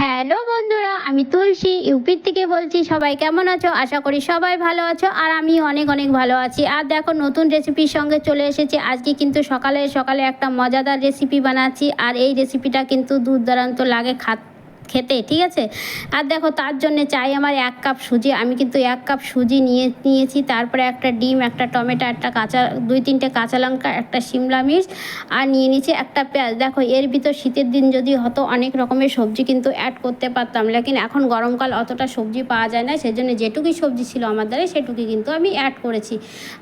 Hello বন্ধুরা, আমি তুলসী ইউপির থেকে বলছি, সবাই কেমন আছো? আশা করি সবাই ভালো আছো আর আমি অনেক অনেক ভালো আছি। আর দেখো, নতুন রেসিপির সঙ্গে চলে এসেছি। আজকে কিন্তু সকালে সকালে একটা মজাদার রেসিপি বানাচ্ছি। আর এই রেসিপিটা কিন্তু দূর দূরান্ত লাগে, খাত খেতে, ঠিক আছে? আর দেখো, তার জন্য চাই আমার এক কাপ সুজি। আমি কিন্তু এক কাপ সুজি নিয়ে, নিয়েছি। তারপরে একটা ডিম, একটা টমেটো, একটা কাঁচা, দুই তিনটে কাঁচা লঙ্কা, একটা শিমলা মির্চ, আর নিয়ে নিয়েছি একটা পেঁয়াজ। দেখো, এর ভিতর শীতের দিন যদি হতো, অনেক রকমের সবজি কিন্তু অ্যাড করতে পারতাম। লেকিন এখন গরমকাল, অতটা সবজি পাওয়া যায় না। সেজন্য যেটুকুই সবজি ছিল আমার দ্বারা, সেটুকুই কিন্তু আমি অ্যাড করেছি।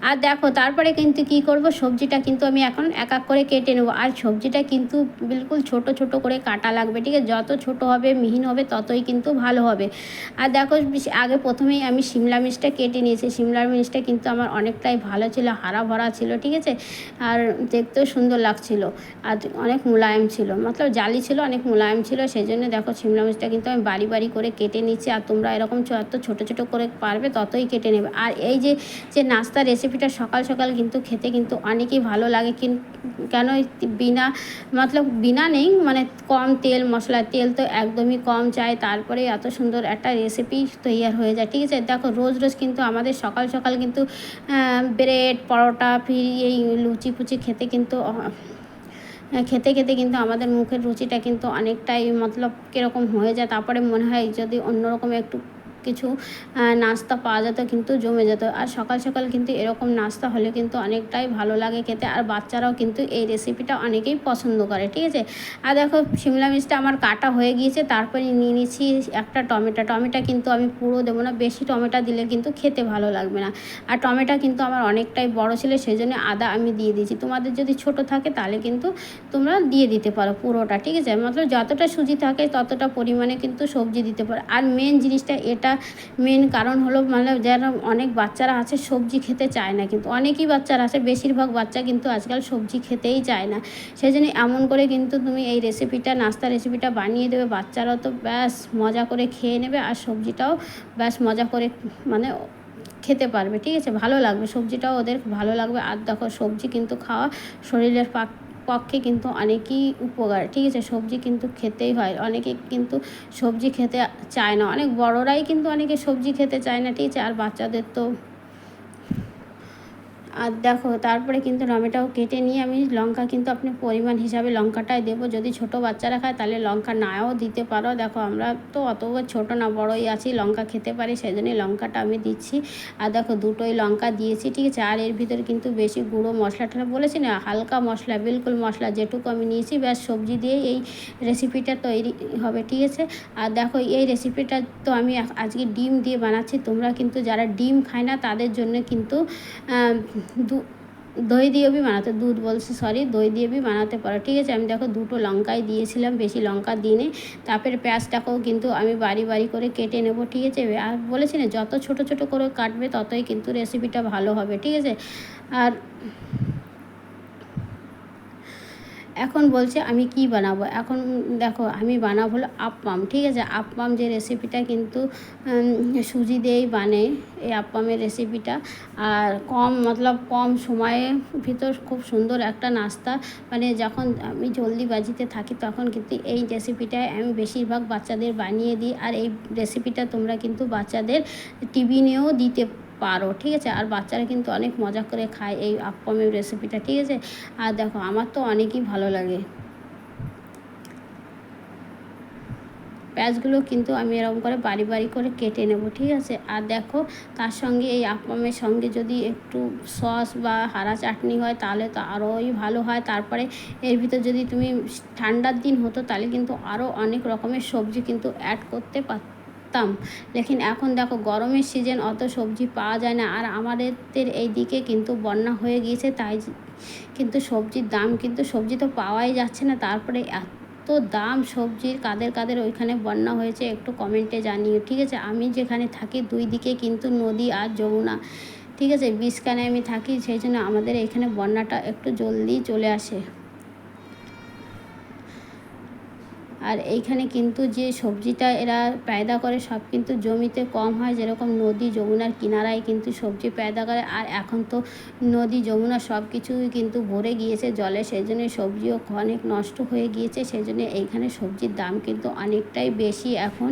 আর দেখো, তারপরে কিন্তু কি করব? সবজিটা কিন্তু আমি এখন এক এক করে কেটে নেব। আর সবজিটা কিন্তু বিলকুল ছোট ছোট করে কাটা লাগবে, ঠিক আছে? যত ছোট হবে মিহিন হবে, ততই কিন্তু ভালো হবে। আর দেখো আগে প্রথমেই আমি শিমলা মির্চটা কেটে নিয়েছি। শিমলা মির্চটা কিন্তু আমার অনেকটাই ভালো ছিল হারা ভরা ছিল, ঠিক আছে? আর দেখতেও সুন্দর লাগছিল। আর অনেক মোলায়েম ছিল। মতলব জালি ছিল, অনেক মোলায়েম ছিল সেই জন্য দেখো শিমলা মির্চটা কিন্তু আমি বাড়ি বাড়ি করে কেটে নিচ্ছি। আর তোমরা এরকম যত ছোটো ছোটো করে পারবে, ততই কেটে নেবে। আর এই যে যে নাস্তা রেসিপিটা সকাল সকাল কিন্তু খেতে কিন্তু অনেকই ভালো লাগে। কিন- কেন বিনা, মতলব বিনা নেই মানে কম তেল মশলা, তেল তো একদমই কম চাই, তারপরে এত সুন্দর একটা রেসিপি তৈরি হয়ে যায়। ঠিক আছে? দেখো, রোজ রোজ কিন্তু আমাদের সকাল সকাল কিন্তু ব্রেড পরোটা, ফিরি, এই লুচি ফুচি খেতে কিন্তু খেতে খেতে কিন্তু আমাদের মুখের রুচিটা কিন্তু অনেকটাই মতলব কীরকম হয়ে যায়। তারপরে মনে হয় যদি অন্যরকম একটু কিছু নাস্তা পাওয়া যেত কিন্তু জমে যেত। আর সকাল সকাল কিন্তু এরকম নাস্তা হলে কিন্তু অনেকটাই ভালো লাগে খেতে। আর বাচ্চারাও কিন্তু এই রেসিপিটা অনেকেই পছন্দ করে, ঠিক আছে? আর দেখো শিমলা মির্চটা আমার কাটা হয়ে গিয়েছে, তারপরে নিয়ে নিচ্ছি একটা টমেটো। টমেটো কিন্তু আমি পুরো দেবো না, বেশি টমেটো দিলে কিন্তু খেতে ভালো লাগবে না। আর টমেটো কিন্তু আমার অনেকটাই বড় ছিল সেই জন্য আদা আমি দিয়ে দিয়েছি। তোমাদের যদি ছোট থাকে তাহলে কিন্তু তোমরা দিয়ে দিতে পারো পুরোটা, ঠিক আছে? মতলব যতটা সুজি থাকে ততটা পরিমাণে কিন্তু সবজি দিতে পারো। আর মেন জিনিসটা এটা মেন কারণ হলো মানে যারা অনেক বাচ্চারা আছে সবজি খেতে চায় না কিন্তু অনেকই বাচ্চারা আছে, বেশিরভাগ বাচ্চা কিন্তু আজকাল সবজি খেতেই চায় না। সেই জন্য এমন করে কিন্তু তুমি এই রেসিপিটা নাস্তা রেসিপিটা বানিয়ে দেবে, বাচ্চারাও তো ব্যাস মজা করে খেয়ে নেবে আর সবজিটাও ব্যাস মজা করে মানে খেতে পারবে, ঠিক আছে? ভালো লাগবে, সবজিটাও ওদের ভালো লাগবে। আর দেখো সবজি কিন্তু খাওয়া শরীরের পাক পক্ষে কিন্তু অনেকই উপকার, ঠিক আছে? সবজি কিন্তু খেতেই হয়। অনেকে কিন্তু সবজি খেতে চায় না। অনেক বড়রাই কিন্তু অনেকে সবজি খেতে চায় না, ঠিক আছে? আর বাচ্চাদের তো আর দেখো, তারপরে কিন্তু টমেটোও কেটে নিয়ে আমি লঙ্কা কিন্তু আপনি পরিমাণ হিসাবে লঙ্কাটাই দেবো। যদি ছোট বাচ্চারা খায় তাহলে লঙ্কা নাও দিতে পারো। দেখো, আমরা তো অত ছোট না, বড়ই আছি, লঙ্কা খেতে পারি সেই জন্যই লঙ্কাটা আমি দিচ্ছি। আর দেখো, দুটোই লঙ্কা দিয়েছি, ঠিক আছে? আর এর ভিতরে কিন্তু বেশি গুঁড়ো মশলাটা বলেছি না, হালকা মশলা, বিলকুল মশলা যেটুকু আমি নিয়েছি, ব্যাস সবজি দিয়ে এই রেসিপিটা তৈরি হবে, ঠিক আছে? আর দেখো, এই রেসিপিটা তো আমি আজকে ডিম দিয়ে বানাচ্ছি। তোমরা কিন্তু যারা ডিম খায় না, তাদের জন্য কিন্তু দই দিয়ে বি বানাতে, দুধ বলছি সরি দই দিয়ে বি বানাতে পারো। ঠিক আছে, আমি দেখো দুটো লঙ্কাই দিয়েছিলাম, বেশি লঙ্কা দিনে তারপরে পেঁয়াজটাকেও কিন্তু আমি বাড়ি বাড়ি করে কেটে নেব, ঠিক আছে? আর বলেছি না, যত ছোট ছোট করে কাটবে, ততই কিন্তু রেসিপিটা ভালো হবে, ঠিক আছে? আর এখন বলছে আমি কি বানাবো? এখন দেখো, আমি বানাবো হলো আপ্পাম ঠিক আছে? আপ্পাম যে রেসিপিটা কিন্তু সুজি দিয়েই বানে এই আপ্পামের রেসিপিটা আর কম, মতলব কম সময়ে ভিতর খুব সুন্দর একটা নাস্তা। মানে যখন আমি জলদি বাজিতে থাকি, তখন কিন্তু এই রেসিপিটাই আমি বেশিরভাগ বাচ্চাদের বানিয়ে দিই। আর এই রেসিপিটা তোমরা কিন্তু বাচ্চাদের টিভি নিয়েও দিতে পারো, ঠিক আছে? আর বাচ্চারা কিন্তু অনেক মজা করে খায় এই আপ্পামের রেসিপিটা ঠিক আছে? আর দেখো, আমার তো অনেকই ভালো লাগে। পেঁয়াজগুলো কিন্তু আমি এরকম করে বাড়ি বাড়ি করে কেটে নেব, ঠিক আছে? আর দেখো, তার সঙ্গে এই আপ্পামের সঙ্গে যদি একটু সস বা হারা চাটনি হয়, তাহলে তো আরোই ভালো হয়। তারপরে এর ভিতর যদি তুমি ঠান্ডার দিন হতো, তাহলে কিন্তু আরও অনেক রকমের সবজি কিন্তু অ্যাড করতে পারতাম লেকিন এখন দেখো গরমের সিজন অত সবজি পাওয়া যায় না। আর আমাদের এই দিকে কিন্তু বন্যা হয়ে গিয়েছে, তাই কিন্তু সবজির দাম কিন্তু সবজি তো পাওয়াই যাচ্ছে না। তারপরে এত দাম সবজির, কাদের কাদের ওইখানে বন্যা হয়েছে একটু কমেন্টে জানিও, ঠিক আছে? আমি যেখানে থাকি, দুই দিকে কিন্তু নদী আর যমুনা, ঠিক আছে? বিষখানে আমি থাকি, সেই জন্য আমাদের এখানে বন্যাটা একটু জলদি চলে আসে। আর এইখানে কিন্তু যে সবজিটা এরা পায়দা করে সব কিন্তু জমিতে কম হয়, যেরকম নদী যমুনার কিনারায় কিন্তু সবজি পায়দা করে। আর এখন তো নদী, যমুনা সব কিছুই কিন্তু ভরে গিয়েছে জলে সেই জন্য সবজিও অনেক নষ্ট হয়ে গিয়েছে সেই জন্য এইখানে সবজির দাম কিন্তু অনেকটাই বেশি এখন।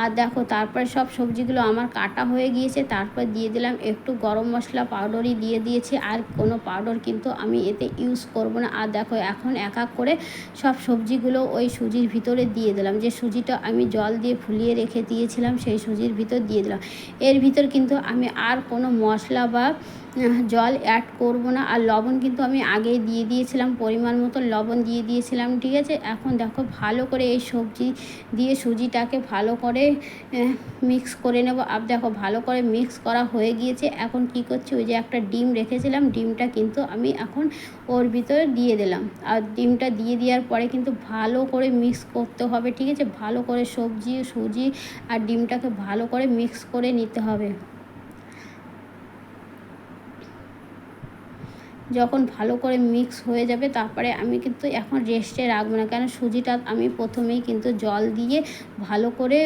আর দেখো, তারপরে সব সবজিগুলো আমার কাটা হয়ে গিয়েছে, তারপর দিয়ে দিলাম একটু গরম মশলা পাউডারই দিয়ে দিয়েছি, আর কোনো পাউডার কিন্তু আমি এতে ইউজ করব না। আর দেখো, এখন এক এক করে সব সবজিগুলো ওই সুজির ভিতরে দিয়ে দিলাম। যে সুজিটা আমি জল দিয়ে ফুলিয়ে রেখে দিয়েছিলাম, সেই সুজির ভিতর দিয়ে দিলাম। এর ভিতর কিন্তু আমি আর কোনো মশলা বা জল অ্যাড করব না। আর লবণ কিন্তু আমি আগেই দিয়ে দিয়েছিলাম, পরিমাণ মতো লবণ দিয়ে দিয়েছিলাম, ঠিক আছে? এখন দেখো ভালো করে এই সবজি দিয়ে সুজিটাকে ভালো করে মিক্স করে নেব। আর দেখো ভালো করে মিক্স করা হয়ে গিয়েছে। এখন কি করছি? ওই যে একটা ডিম রেখেছিলাম, ডিমটা কিন্তু আমি এখন ওর ভিতরে দিয়ে দিলাম। আর ডিমটা দিয়ে দেওয়ার পরে কিন্তু ভালো করে মিক্স করতে হবে, ঠিক আছে? ভালো করে সবজি, সুজি আর ডিমটাকে ভালো করে মিক্স করে নিতে হবে। যখন ভালো করে মিক্স হয়ে যাবে, তারপরে আমি কিন্তু এখন রেস্টে রাখব না। কেন? সুজিটা আমি প্রথমেই কিন্তু জল দিয়ে ভালো করে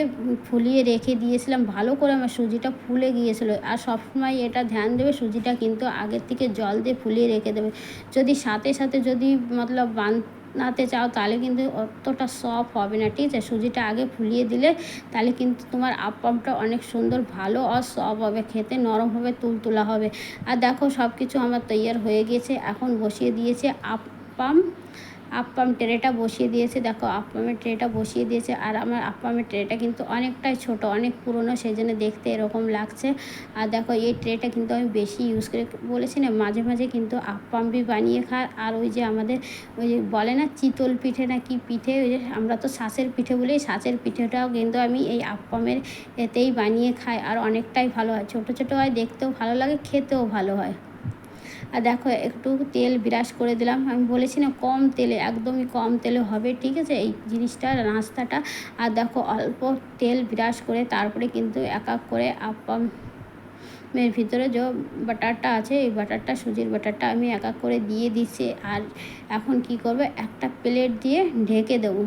ফুলিয়ে রেখে দিয়েছিলাম। ভালো করে আমার সুজিটা ফুলে গিয়েছিল। আর সবসময় এটা ধ্যান দেবে, সুজিটা কিন্তু আগের থেকে জল দিয়ে ফুলিয়ে রেখে দেবে। যদি সাথে সাথে যদি, মতলব বান নাতে চাও, তাহলে কিন্তু অতটা সফট হবে না, ঠিক আছে? সুজিটা আগে ফুলিয়ে দিলে তাহলে কিন্তু তোমার আপ্পামটা অনেক সুন্দর, ভালো আর সফ হবে, খেতে নরম হবে, তুলতুলা হবে। আর দেখো সব কিছু আমার তৈয়ার হয়ে গেছে এখন বসিয়ে দিয়েছে আপ্পাম আপ্পাম ট্রেটা বসিয়ে দিয়েছে। দেখো আপ্পামের ট্রেটা বসিয়ে দিয়েছে আর আমার আপ্পামের ট্রেটা কিন্তু অনেকটাই ছোট, অনেক পুরনো সেই জন্য দেখতে এরকম লাগছে। আর দেখো, এই ট্রেটা কিন্তু আমি বেশি ইউজ করে বলেছি না, মাঝে মাঝে কিন্তু আপ্পাম বি বানিয়ে খায় আর ওই যে আমাদের ওই যে বলে না, চিতল পিঠে না কি পিঠে, ওই যে আমরা তো শ্বাসের পিঠে বলি শাঁসের পিঠেটাও কিন্তু আমি এই আপ্পামের এতেই বানিয়ে খাই। আর অনেকটাই ভালো হয়, ছোটো ছোটো হয়, দেখতেও ভালো লাগে, খেতেও ভালো হয়। আর দেখো, একটু তেল বিরাস করে দিলাম। আমি বলেছি না কম তেলে, একদমই কম তেলে হবে, ঠিক আছে? এই জিনিসটা নাস্তাটা আর দেখো, অল্প তেল বিরাস করে, তারপরে কিন্তু এক এক করে আপাম এর ভিতরে যে বাটারটা আছে, এই বাটারটা, সুজির বাটারটা আমি এক এক করে দিয়ে দিচ্ছি। আর এখন কি করবে? একটা প্লেট দিয়ে ঢেকে দেবো।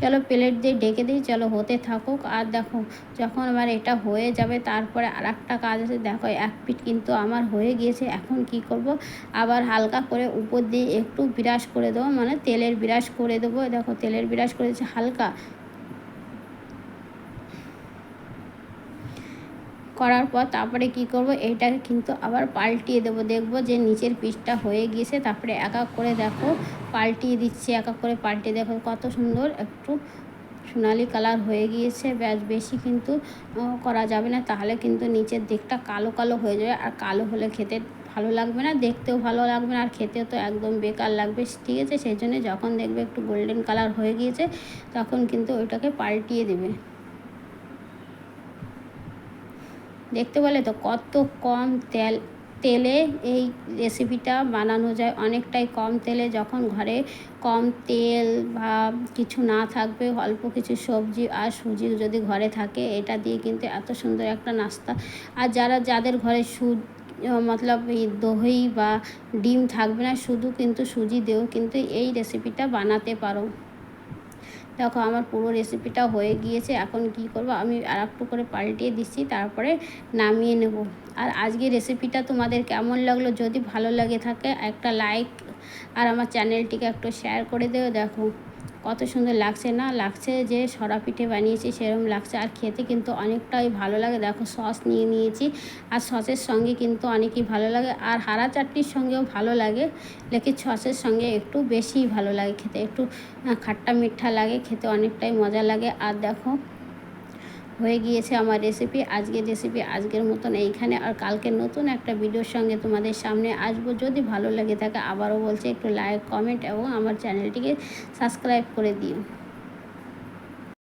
চলো প্লেট দিয়ে ডেকে দিই, চলো হতে থাকুক। আর দেখো, যখন আমার এটা হয়ে যাবে, তারপরে আর একটা কাজ আছে। দেখো, এক পিট কিন্তু আমার হয়ে গিয়েছে, এখন কি করব? আবার হালকা করে উপর দিয়ে একটু বিরাস করে দেবো মানে তেলের বিরাস করে দেবো। দেখো, তেলের বিরাস করেছে হালকা। করার পর তারপরে কি করব? এইটাকে কিন্তু আবার পাল্টিয়ে দেবো। দেখব যে নিচের পিসটা হয়ে গিয়েছে। তারপরে এক এক করে দেখো, পাল্টিয়ে দিচ্ছি, এক এক করে পাল্টিয়ে দেখো। কত সুন্দর একটু সোনালি কালার হয়ে গিয়েছে। ব্যাস, বেশি কিন্তু করা যাবে না। তাহলে কিন্তু নিচের দিকটা কালো কালো হয়ে যাবে। আর কালো হলে খেতে ভালো লাগবে না, দেখতেও ভালো লাগবে না। আর খেতেও তো একদম বেকার লাগবে, ঠিক আছে? সেই জন্য যখন দেখবে একটু গোল্ডেন কালার হয়ে গিয়েছে, তখন কিন্তু ওইটাকে পাল্টিয়ে দেবে। দেখতে পেলে তো কত কম তেল, তেলে এই রেসিপিটা বানানো যায়। অনেকটাই কম তেলে যখন ঘরে কম তেল বা কিছু না থাকবে, অল্প কিছু সবজি আর সুজি যদি ঘরে থাকে, এটা দিয়ে কিন্তু এত সুন্দর একটা নাস্তা। আর যারা, যাদের ঘরে সু মতলব এই দই বা ডিম থাকবে না, শুধু কিন্তু সুজি দিয়েও কিন্তু এই রেসিপিটা বানাতে পারো। দেখো, আমার পুরো রেসিপিটা হয়ে গিয়েছে, এখন কি করব? আমি আর একটু করে পাল্টিয়ে দিচ্ছি, তারপরে নামিয়ে নেব। আর আজকে রেসিপিটা তোমাদের কেমন লাগল? যদি ভালো লাগে থাকে, একটা লাইক আর আমার চ্যানেলটিকে একটু শেয়ার করে দেও, দেখো। কত সুন্দর লাগছে না? লাগছে যে সরা পিঠে বানিয়েছি সেরকম লাগছে। আর খেতে কিন্তু অনেকটাই ভালো লাগে। দেখো সস নিয়ে নিয়েছি। আর সসের সঙ্গে কিন্তু অনেকই ভালো লাগে। আর হারা চাটনির সঙ্গেও ভালো লাগে। লেকিন সসের সঙ্গে একটু বেশি ভালো লাগে খেতে। একটু খাট্টা মিঠা লাগে, খেতে অনেকটাই মজা লাগে। আর দেখো হয়ে গিয়েছে আমার রেসিপি আজকের রেসিপি আজকের মতন এইখানে। আর কালকে নতুন একটা ভিডিওর সঙ্গে তোমাদের সামনে আসব। যদি ভালো লাগে থাকে আবারও বলছে, একটু লাইক কমেন্ট এবং আমার চ্যানেলটিকে সাবস্ক্রাইব করে দিও।